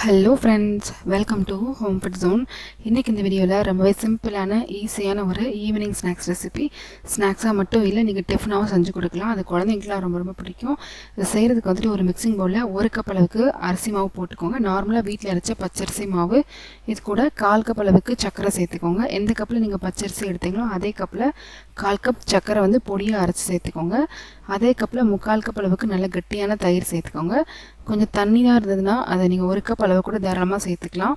Hello friends welcome to home food zone இன்றைக்கி இந்த வீடியோவில் ரொம்பவே சிம்பிளான ஈஸியான ஒரு ஈவினிங் ஸ்நாக்ஸ் ரெசிபி ஸ்நாக்ஸாக மட்டும் இல்லை நீங்கள் டிஃபனாகவும் செஞ்சு கொடுக்கலாம். அது குழந்தைங்களுக்குலாம் ரொம்ப ரொம்ப பிடிக்கும். இது செய்கிறதுக்கு வந்துட்டு ஒரு மிக்சிங் பவுலில் ஒரு கப் அளவுக்கு அரிசி மாவு போட்டுக்கோங்க. நார்மலாக வீட்டில் அரைச்ச பச்சரிசி மாவு இது கூட கால் கப் அளவுக்கு சர்க்கரை சேர்த்துக்கோங்க. எந்த கப்பில் நீங்கள் பச்சரிசி எடுத்தீங்களோ அதே கப்பில் கால் கப் சர்க்கரை வந்து பொடியாக அரைச்சி சேர்த்துக்கோங்க. அதே கப்பில் முக்கால் கப் அளவுக்கு நல்ல கட்டியான தயிர் சேர்த்துக்கோங்க. கொஞ்சம் தண்ணி தான் இருந்ததுன்னா அதை நீங்கள் ஒரு கப் அளவு கூட தாராளமாக சேர்த்துக்கலாம்.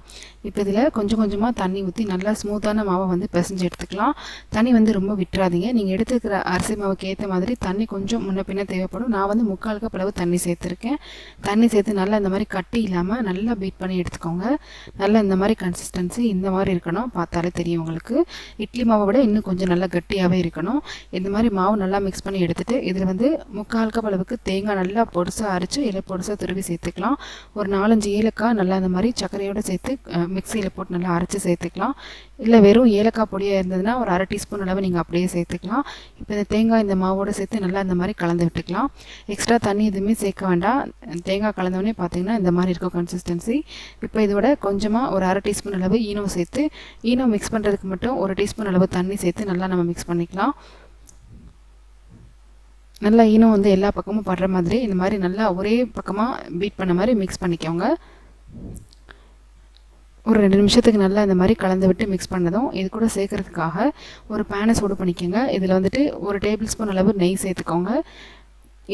இப்போ இதில் கொஞ்சம் கொஞ்சமாக தண்ணி ஊற்றி நல்லா ஸ்மூத்தான மாவை வந்து பிசைஞ்சு எடுத்துக்கலாம். தண்ணி வந்து ரொம்ப விட்டுறாதீங்க. நீங்கள் எடுத்துக்கிற அரிசி மாவுக்கு ஏற்ற மாதிரி தண்ணி கொஞ்சம் முன்ன பின்ன தேவைப்படும். நான் வந்து முக்கால் கப் அளவு தண்ணி சேர்த்துருக்கேன். தண்ணி சேர்த்து நல்லா இந்த மாதிரி கட்டி இல்லாமல் நல்லா பீட் பண்ணி எடுத்துக்கோங்க. நல்லா இந்த மாதிரி கன்சிஸ்டன்சி இந்த மாதிரி இருக்கணும். பார்த்தாலே தெரியும் உங்களுக்கு. இட்லி மாவை விட இன்னும் கொஞ்சம் நல்லா கட்டியாகவே இருக்கணும். இந்த மாதிரி மாவு நல்லா மிக்ஸ் பண்ணி எடுத்துகிட்டு இதில் வந்து முக்கால் கப் அளவுக்கு தேங்காய் நல்லா பொடிசாக அரைச்சி இல்லை பொடிசாக துருவி சேர்த்துக்கலாம். ஒரு நாலஞ்சு ஏலக்காய் நல்லா அந்த மாதிரி சர்க்கரையோடு சேர்த்து மிக்சியில் போட்டு நல்லா அரைச்சி சேர்த்துக்கலாம். இல்லை வெறும் ஏலக்காய் பொடியாக இருந்ததுன்னா ஒரு அரை டீஸ்பூன் அளவு நீங்கள் அப்படியே சேர்த்துக்கலாம். இப்போ இந்த தேங்காய் இந்த மாவோடு சேர்த்து நல்லா இந்த மாதிரி கலந்து விட்டுக்கலாம். எக்ஸ்ட்ரா தண்ணி எதுவுமே சேர்க்க வேண்டாம். தேங்காய் கலந்தவொடனே பார்த்தீங்கன்னா இந்த மாதிரி இருக்கும் கன்சிஸ்டன்சி இப்போ இதோட கொஞ்சமாக ஒரு அரை டீஸ்பூன் அளவு ஈனோ சேர்த்து ஈனோ மிக்ஸ் பண்ணுறதுக்கு மட்டும் ஒரு டீஸ்பூன் அளவு தண்ணி சேர்த்து நல்லா நம்ம மிக்ஸ் பண்ணிக்கலாம். நல்லா ஈனம் வந்து எல்லா பக்கமும் படுற மாதிரி இந்த மாதிரி நல்லா ஒரே பக்கமாக பீட் பண்ண மாதிரி மிக்ஸ் பண்ணிக்கோங்க. ஒரு ரெண்டு நிமிஷத்துக்கு நல்லா இந்த மாதிரி கலந்து விட்டு மிக்ஸ் பண்ணதும் இது கூட சேர்க்கறதுக்காக ஒரு பேனை சூடு பண்ணிக்கோங்க. இதில் வந்துட்டு ஒரு டேபிள் ஸ்பூன் அளவு நெய் சேர்த்துக்கோங்க.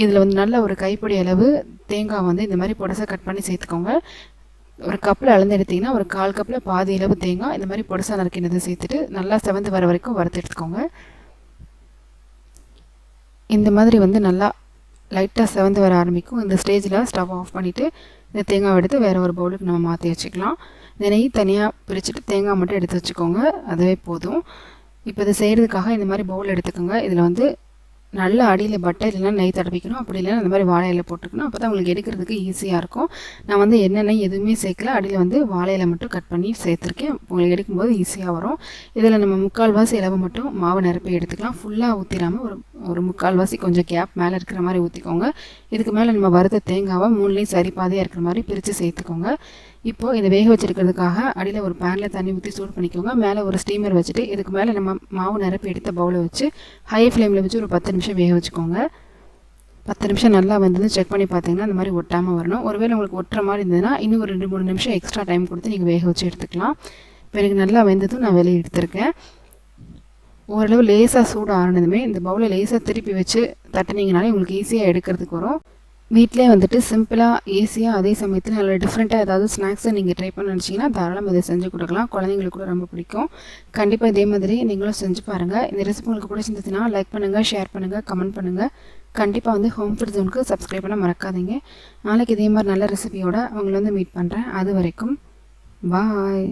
இதில் வந்து நல்ல ஒரு கைப்பிடி அளவு தேங்காய் வந்து இந்த மாதிரி புடசை கட் பண்ணி சேர்த்துக்கோங்க. ஒரு கப்பில் அளந்து எடுத்திங்கன்னா ஒரு கால் கப்பில் பாதி அளவு தேங்காய் இந்த மாதிரி பொடிசாக நறுக்கினதை சேர்த்துட்டு நல்லா செவந்து வர வரைக்கும் வறுத்து எடுத்துக்கோங்க. இந்த மாதிரி வந்து நல்லா லைட்டாக செவந்து வர ஆரம்பிக்கும். இந்த ஸ்டேஜில் ஸ்டவ் ஆஃப் பண்ணிவிட்டு இந்த தேங்காய் எடுத்து வேறு ஒரு பவுலுக்கு நம்ம மாற்றி வச்சுக்கலாம். இந்த நெய் தனியாக பிரிச்சுட்டு தேங்காய் மட்டும் எடுத்து வச்சுக்கோங்க. அதுவே போதும். இப்போ இதை செய்கிறதுக்காக இந்த மாதிரி பவுல் எடுத்துக்கோங்க. இதில் வந்து நல்ல அடியில் பட்டை இல்லைன்னா நெய் தடவிக்கணும். அப்படி இல்லைன்னா அந்த மாதிரி வாழை போட்டுக்கணும். அப்போ தான் உங்களுக்கு எடுக்கிறதுக்கு ஈஸியாக இருக்கும். நான் வந்து என்னென்ன எதுவுமே சேர்க்கல. அடியில் வந்து வாழை மட்டும் கட் பண்ணி சேர்த்துருக்கேன். உங்களுக்கு எடுக்கும்போது ஈஸியாக வரும். இதில் நம்ம முக்கால்வாசி இலவை மட்டும் மாவு நிரப்பி எடுத்துக்கலாம். ஃபுல்லாக ஊற்றிடாமல் ஒரு ஒரு முக்கால்வாசி கொஞ்சம் கேப் மேலே இருக்கிற மாதிரி ஊற்றிக்கோங்க இதுக்கு மேலே நம்ம வறுத்த தேங்காவை மூணுலேயும் சரி பாதையாக இருக்கிற மாதிரி பிரித்து சேர்த்துக்கோங்க. இப்போது இதை வேக வச்சுருக்கிறதுக்காக அடியில் ஒரு பேனில் தண்ணி ஊற்றி சூடு பண்ணிக்கோங்க. மேலே ஒரு ஸ்டீமர் வச்சுட்டு இதுக்கு மேலே நம்ம மாவு நிரப்பி எடுத்த பவுலை வச்சு ஹை ஃப்ளேமில் வச்சு ஒரு பத்து நிமிஷம் வேக வச்சுக்கோங்க. பத்து நிமிஷம் நல்லா வந்தது செக் பண்ணி பார்த்தீங்கன்னா அந்த மாதிரி ஒட்டாமல் வரணும். ஒருவேளை உங்களுக்கு ஒட்டுற மாதிரி இருந்ததுன்னா இன்னும் ஒரு ரெண்டு மூணு நிமிஷம் எக்ஸ்ட்ரா டைம் கொடுத்து நீங்கள் வேக வச்சு எடுத்துக்கலாம். இப்போ எனக்கு நல்லா வெந்ததும் நான் வெளியே எடுத்திருக்கேன். ஓரளவு லேசாக சூடு ஆறினதுமே இந்த பவுலை லேசாக திருப்பி வச்சு தட்டினீங்கனாலே உங்களுக்கு ஈஸியாக எடுக்கிறதுக்கு வரும். வீட்டிலே வந்துட்டு சிம்பிளாக ஈஸியாக அதே சமயத்தில் நல்ல டிஃப்ரெண்ட்டாக ஏதாவது ஸ்நாக்ஸை நீங்கள் ட்ரை பண்ண நினச்சிங்கன்னா தாராளம் இதை செஞ்சு கொடுக்கலாம். குழந்தைங்களுக்கு கூட ரொம்ப பிடிக்கும். கண்டிப்பாக இதே மாதிரி நீங்களும் செஞ்சு பாருங்கள் இந்த ரெசிபி உங்களுக்கு பிடிச்சிருந்துச்சுன்னா லைக் பண்ணுங்கள் ஷேர் பண்ணுங்கள் கமெண்ட் பண்ணுங்கள் கண்டிப்பாக வந்து ஹோம் ஃபுட் ஜோனுக்கு சப்ஸ்கிரைப் பண்ண மறக்காதீங்க. நாளைக்கு இதே மாதிரி நல்ல ரெசிபியோட அவங்கள வந்து மீட் பண்ணுறேன் அது வரைக்கும் பாய்